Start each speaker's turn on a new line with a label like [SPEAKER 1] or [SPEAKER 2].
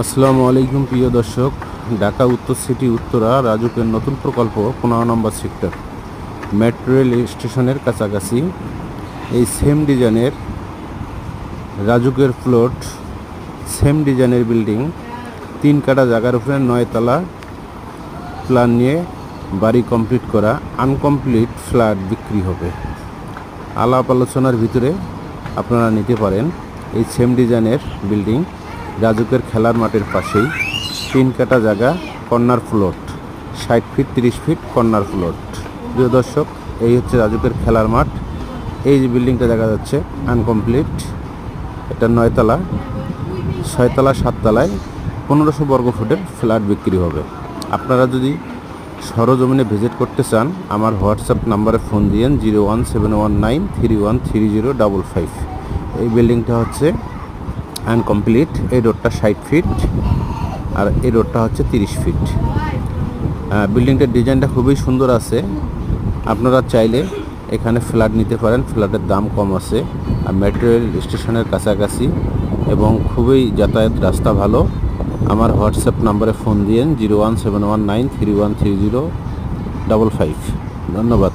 [SPEAKER 1] আসসালামু আলাইকুম প্রিয় দর্শক। ঢাকা উত্তর সিটি উত্তরা রাজুকের নতুন প্রকল্প পনেরো নম্বর সেক্টর। মেট্রো রেল স্টেশনের কাছাকাছি। এই সেম ডিজাইনের রাজুকের ফ্লোট সেম ডিজাইনের বিল্ডিং তিন কাটা জায়গার উপরে নয়তলা প্ল্যান নিয়ে বাড়ি কমপ্লিট করা আনকমপ্লিট ফ্ল্যাট বিক্রি হবে। আলাপ আলোচনার ভিতরে আপনারা নিতে পারেন এই সেম ডিজাইনের বিল্ডিং রাজুকের খেলার মাঠের পাশেই তিন কাটা জায়গা কর্নার ফ্লোট। ষাট ফিট, তিরিশ ফিট কর্নার ফ্লোট। প্রিয় দর্শক, এই হচ্ছে রাজুকের খেলার মাঠ। এই যে বিল্ডিংটা দেখা যাচ্ছে, আনকমপ্লিট। এটা নয়তলা, ছয়তলা, সাততলায় পনেরোশো বর্গ ফুটের ফ্ল্যাট বিক্রি হবে। আপনারা যদি সরজমিনে ভিজিট করতে চান, আমার হোয়াটসঅ্যাপ নাম্বারে ফোন দিয়েন, zero one seven one nine three one three zero double five. এই বিল্ডিংটা হচ্ছে আনকমপ্লিট এই রোডটা ষাট ফিট আর এই রোডটা হচ্ছে তিরিশ ফিট বিল্ডিংটার ডিজাইনটা খুবই সুন্দর আছে। আপনারা চাইলে এখানে ফ্ল্যাট নিতে পারেন ফ্ল্যাটের দাম কম আছে। আর মেট্রো রেল স্টেশনের কাছাকাছি এবং খুবই যাতায়াত রাস্তা ভালো। আমার হোয়াটসঅ্যাপ নাম্বারে ফোন দিয়েন, zero one seven one nine three one three zero double five. ধন্যবাদ।